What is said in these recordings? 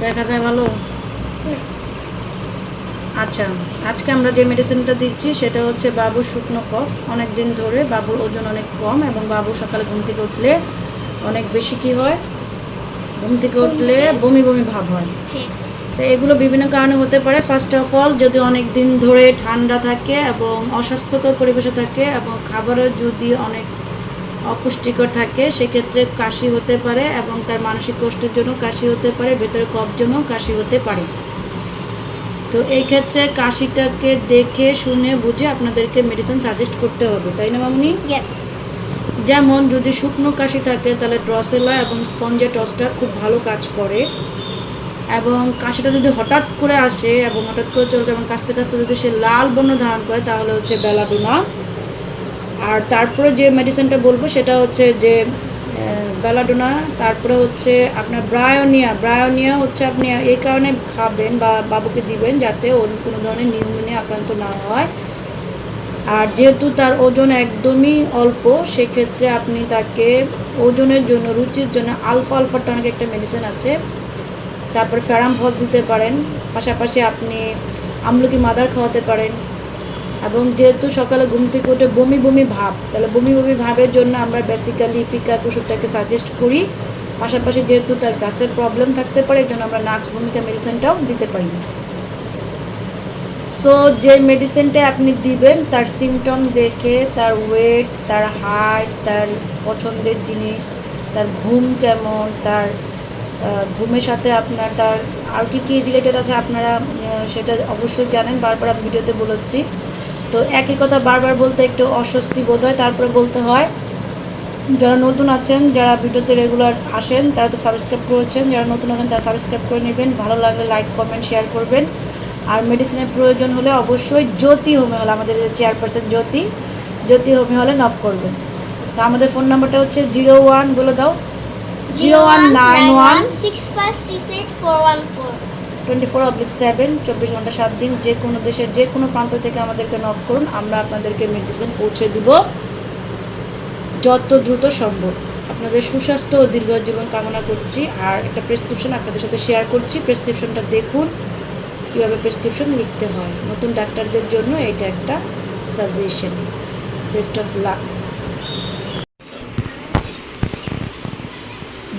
দেখা যায় ভালো? আচ্ছা আজকে আমরা যে মেডিসিনটা দিচ্ছি সেটা হচ্ছে বাবুর শুকনো কফ। অনেক দিন ধরে বাবুর ওজন অনেক কম এবং বাবু সকালে ঘুম থেকে উঠলে অনেক বেশি কি হয়? ঘুম থেকে উঠলে বমি। বমি ভাব হয়। হ্যাঁ। তো এগুলো বিভিন্ন কারণে হতে পারে। ফার্স্ট অফ অল যদি অনেক দিন ধরে ঠান্ডা থাকে এবং অস্বাস্থ্যকর পরিবেশে থাকে এবং খাবারের যদি অনেক অপুষ্টিকর থাকে সেক্ষেত্রে কাশি হতে পারে এবং তার মানসিক কষ্টের জন্য কাশি হতে পারে ভেতরে কফ জন্য কাশি হতে পারে। তো এই ক্ষেত্রে কাশিটাকে দেখে শুনে বুঝে আপনাদেরকে মেডিসিন সাজেস্ট করতে হবে তাই না মামনি? যেমন যদি শুকনো কাশি থাকে তাহলে ড্রসেলা এবং স্পঞ্জে টসটা খুব ভালো কাজ করে। এবং কাশিটা যদি হঠাৎ করে আসে এবং হঠাৎ করে চলবে এবং কাশতে কাশতে যদি সে লাল বর্ণ ধারণ করে তাহলে হচ্ছে বেলাডোনা আর তারপরে যে মেডিসিনটা বলব, সেটা হচ্ছে যে বেলাডোনা তারপরে হচ্ছে আপনার ব্রায়োনিয়া ব্রায়োনিয়া হচ্ছে আপনি এই কারণে খাবেন বা বাবুকে দিবেন যাতে ওর কোনো ধরনের নিউমোনিয়া আক্রান্ত না হয়। আর যেহেতু তার ওজন একদমই অল্প, সেক্ষেত্রে আপনি তাকে ওজনের জন্য, রুচির জন্য আলফা আলফা টনিক একটা মেডিসিন আছে, তারপরে ফেরাম ফস দিতে পারেন। পাশাপাশি আপনি আমলকি মাদার খাওয়াতে পারেন। এবং যেহেতু সকালে ঘুম থেকে উঠে বমি বমি ভাব, তাহলে বমি বমি ভাবের জন্য আমরা বেসিক্যালি পিকাক ওষুধটাকে সাজেস্ট করি। পাশাপাশি যেহেতু তার গাছের প্রবলেম থাকতে পারে এই জন্য আমরা নাক্স ভূমিকা মেডিসিনটাও দিতে পারি। সো যে মেডিসিনটা আপনি দিবেন, তার সিমটম দেখে, তার ওয়েট তার হাইট তার পছন্দের জিনিস, তার ঘুম কেমন, তার ঘুমের সাথে আপনার, তার আর কি কী রিলেটেড আছে আপনারা সেটা অবশ্যই জানেন। বারবার আমি ভিডিওতে বলেছি। তো একই কথা বারবার বলতে একটু অস্বস্তি বোধ হয় তারপরে বলতে হয় যারা নতুন আছেন যারা ভিডিওতে রেগুলার আসেন তারা তো সাবস্ক্রাইব করেছেন যারা নতুন আছেন তারা সাবস্ক্রাইব করে নেবেন। ভালো লাগলে লাইক কমেন্ট শেয়ার করবেন। আর মেডিসিনের প্রয়োজন হলে অবশ্যই জ্যোতি হোমে হলে আমাদের যে চেয়ারপারসন জ্যোতি জ্যোতি হোমে হলে নক করবেন। তো আমাদের ফোন নাম্বারটা হচ্ছে জিরো ওয়ান বলে দাও। Zero one nine one six five six eight four one four twenty four oblique seven, চব্বিশ ঘণ্টা সাত দিন যে কোনো দেশের যে কোনো প্রান্ত থেকে আমাদেরকে নক করুন, আমরা আপনাদেরকে মেডিসিন পৌঁছে দিব। যত দ্রুত সম্ভব। আপনাদের সুস্বাস্থ্য ও দীর্ঘ জীবন কামনা করছি। আর একটা প্রেসক্রিপশন আপনাদের সাথে শেয়ার করছি। প্রেসক্রিপশনটা দেখুন, কীভাবে প্রেসক্রিপশন লিখতে হয়। নতুন ডাক্তারদের জন্য এটা একটা suggestion best of luck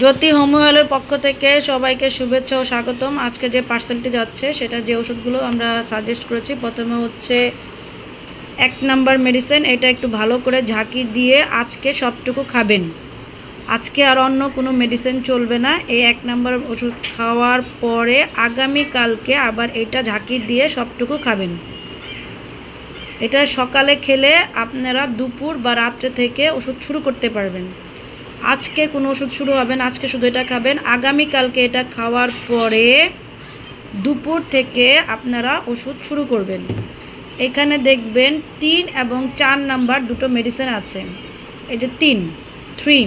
Jyoti হোমিওয়েলের পক্ষ থেকে সবাইকে শুভেচ্ছা ও স্বাগতম। আজকে যে পার্সেলটি যাচ্ছে, সেটা যে ওষুধগুলো আমরা সাজেস্ট করেছি, প্রথমে হচ্ছে এক নাম্বার মেডিসিন এটা একটু ভালো করে ঝাঁকি দিয়ে আজকে সবটুকু খাবেন। আজকে আর অন্য কোনো মেডিসিন চলবে না। এই এক নাম্বার ওষুধ খাওয়ার পরে আগামী কালকে আবার এটা ঝাঁকি দিয়ে সবটুকু খাবেন। এটা সকালে খেলে আপনারা দুপুর বা রাত্রে থেকে ওষুধ শুরু করতে পারবেন। আজকে কোনো ওষুধ শুরু হবে না, আজকে শুধু এটা খাবেন। আগামীকালকে এটা খাওয়ার পরে দুপুর থেকে আপনারা ওষুধ শুরু করবেন। এখানে দেখবেন তিন এবং চার নাম্বার দুটো মেডিসিন আছে। এই যে তিন থ্রি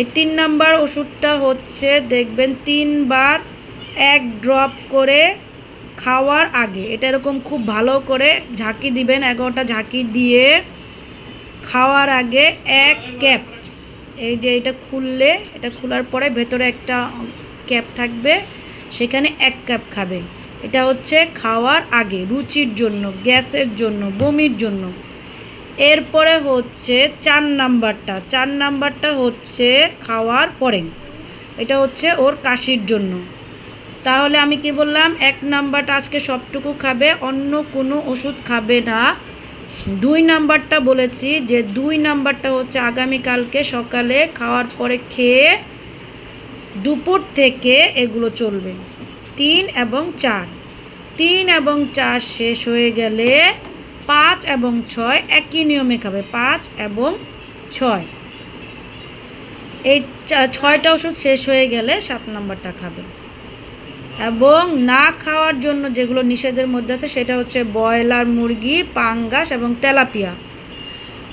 এই তিন নাম্বার ওষুধটা হচ্ছে দেখবেন তিনবার এক ড্রপ করে খাওয়ার আগে। এটা এরকম খুব ভালো করে ঝাঁকি দিবেন, এগারোটা ঝাঁকি দিয়ে খাওয়ার আগে এক ক্যাপ এই যে এটা খুললে, এটা খোলার পরে ভেতরে একটা ক্যাপ থাকবে, সেখানে এক কাপ খাবে। এটা হচ্ছে খাওয়ার আগে, রুচির জন্য, গ্যাসের জন্য, বমির জন্য। এরপরে হচ্ছে চার নাম্বারটা চার নাম্বারটা হচ্ছে খাওয়ার পরে। এটা হচ্ছে ওর কাশির জন্য। তাহলে আমি কি বললাম, এক নাম্বারটা আজকে সবটুকু খাবে, অন্য কোনো ওষুধ খাবে না। দুই নাম্বারটা বলেছি যে দুই নাম্বারটা হচ্ছে আগামীকালকে সকালে খাওয়ার পরে খেয়ে দুপুর থেকে এগুলো চলবে। তিন এবং চার। তিন এবং চার শেষ হয়ে গেলে পাঁচ এবং ছয় একই নিয়মে খাবে, পাঁচ এবং ছয়। এই ছয়টা ওষুধ শেষ হয়ে গেলে সাত নাম্বারটা খাবে। এবং না খাওয়ার জন্য যেগুলো নিষেধের মধ্যে আছে, সেটা হচ্ছে ব্রয়লার মুরগি, পাঙ্গাস এবং তেলাপিয়া।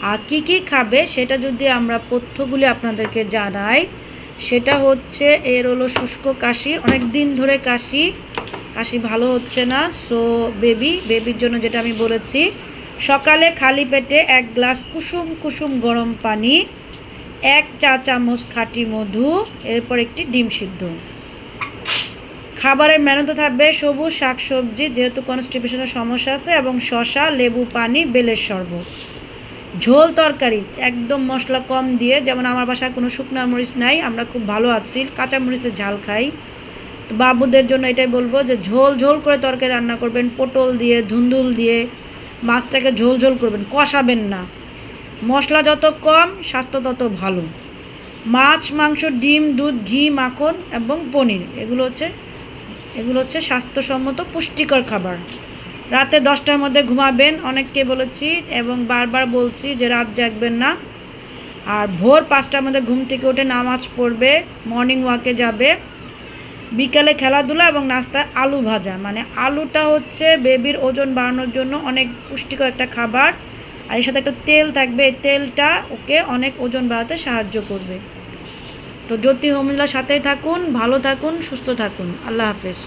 আর কি কি খাবে সেটা যদি আমরা পথ্যগুলি আপনাদেরকে জানাই, সেটা হচ্ছে এর হলো শুষ্ক কাশি। অনেক দিন ধরে কাশি কাশি ভালো হচ্ছে না। সো বেবি বেবির জন্য যেটা আমি বলেছি, সকালে খালি পেটে এক গ্লাস কুসুম কুসুম গরম পানি, এক চা চামচ খাঁটি মধু, এরপর একটি ডিম সিদ্ধ। খাবারের মেনুতে থাকবে সবুজ শাকসবজি, যেহেতু কনস্টিপেশনের সমস্যা আছে, এবং শশা লেবু, পানি, বেলের শরবত। ঝোল তরকারি, একদম মশলা কম দিয়ে, যেমন আমার বাসায় কোনো শুকনা মরিচ নাই, আমরা খুব ভালো আছি, কাঁচা মরিচের ঝাল খাই। তো বাবুদের জন্য এটাই বলব যে ঝোল ঝোল করে তরকারি রান্না করবেন, পটল দিয়ে, ধুন্দুল দিয়ে, মাছটাকে ঝোল ঝোল করবেন, কষাবেন না। মশলা যত কম, স্বাস্থ্য তত ভালো। মাছ, মাংস, ডিম, দুধ, ঘি, মাখন এবং পনির, এগুলো হচ্ছে এগুলো হচ্ছে স্বাস্থ্যসম্মত পুষ্টিকর খাবার। রাতে দশটার মধ্যে ঘুমাবেন, অনেককে বলেছি এবং বারবার বলছি যে রাত জাগবেন না। আর ভোর পাঁচটার মধ্যে ঘুম থেকে উঠে নামাজ পড়বে মর্নিং ওয়াকে যাবে। বিকালে খেলাধুলা এবং নাস্তায় আলু ভাজা মানে আলুটা হচ্ছে বেবির ওজন বাড়ানোর জন্য অনেক পুষ্টিকর একটা খাবার। আর এর সাথে একটা তেল থাকবে, এই তেলটা ওকে অনেক ওজন বাড়াতে সাহায্য করবে। তো জ্যোতি হোমিলার সাথেই থাকুন ভালো থাকুন সুস্থ থাকুন। আল্লাহ হাফেজ।